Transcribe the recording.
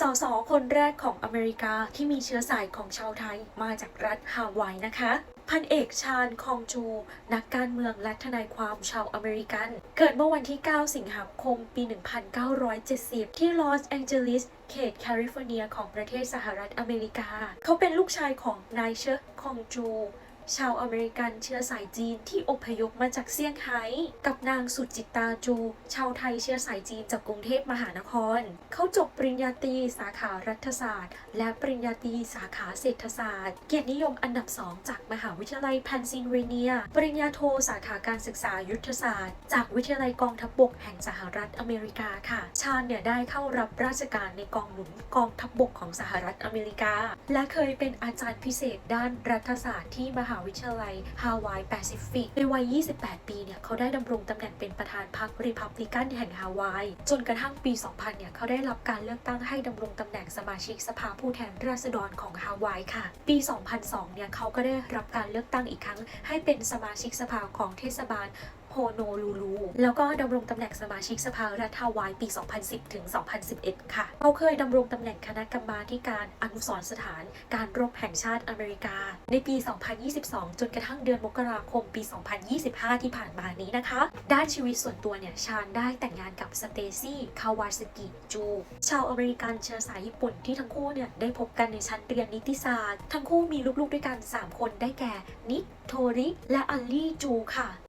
สสคนแรกของอเมริกาที่มีเชื้อสายของชาวไทยมาจากรัฐฮาวายนะคะ พันเอกชาญคองจู นักการเมืองและทนายความชาวอเมริกัน เกิดเมื่อวันที่ 9 สิงหาคม ปี 1970 ที่ลอสแองเจลิสเขตแคลิฟอร์เนียของประเทศสหรัฐอเมริกา เขาเป็นลูกชายของนายเชอคองจู ชาวอเมริกันเชื้อสายจีนที่อพยพมาจากเซี่ยงไฮ้ กับนางสุจิตาจู ชาวไทยเชื้อสายจีนจากกรุงเทพมหานคร เขาจบปริญญาตรีสาขารัฐศาสตร์ และปริญญาตรีสาขาเศรษฐศาสตร์ เกียรตินิยมอันดับสองจากมหาวิทยาลัยเพนซิลเวเนีย ปริญญาโทสาขาการศึกษายุทธศาสตร์ จากวิทยาลัยกองทัพบกแห่งสหรัฐอเมริกาค่ะ ชาญเนี่ยได้เข้ารับราชการในกองหนุนกองทัพบกของสหรัฐอเมริกา และเคยเป็นอาจารย์พิเศษด้านรัฐศาสตร์ที่มหาวิทยาลัยฮาวายแปซิฟิกในวัย 28 ปีเนี่ยเขาได้ดำรงตำแหน่งเป็นประธานพรรครีพับลิกันแห่งฮาวาย จนกระทั่งปี 2000 เนี่ยเขาได้รับการเลือกตั้งให้ดำรงตำแหน่งสมาชิกสภาผู้แทนราษฎรของฮาวายค่ะ ปี 2002 เนี่ยเขาก็ได้รับการเลือกตั้งอีกครั้ง ให้เป็นสมาชิกสภาของเทศบาล ฮโนลูลู แล้วก็ดำรงตำแหน่งสมาชิกสภารัฐาวายปี 2010 ถึง 2011 ค่ะ เขาเคยดำรงตำแหน่งคณะกรรมาธิการอนุสรสถาน การรบแห่งชาติอเมริกา ในปี 2022 จนกระทั่งเดือนมกราคมปี 2025 ที่ผ่านมานี้นะคะ ด้านชีวิตส่วนตัวเนี่ย ชาญได้แต่งงานกับสเตซี่คาวาสกิจู ชาวอเมริกันเชื้อสายญี่ปุ่นที่ทั้งคู่เนี่ยได้พบกันในชั้นเรียนนิติศาสตร์ ทั้งคู่มีลูกๆด้วยกัน 3 คนได้แก่นิกโทริและอัลลี่จูค่ะ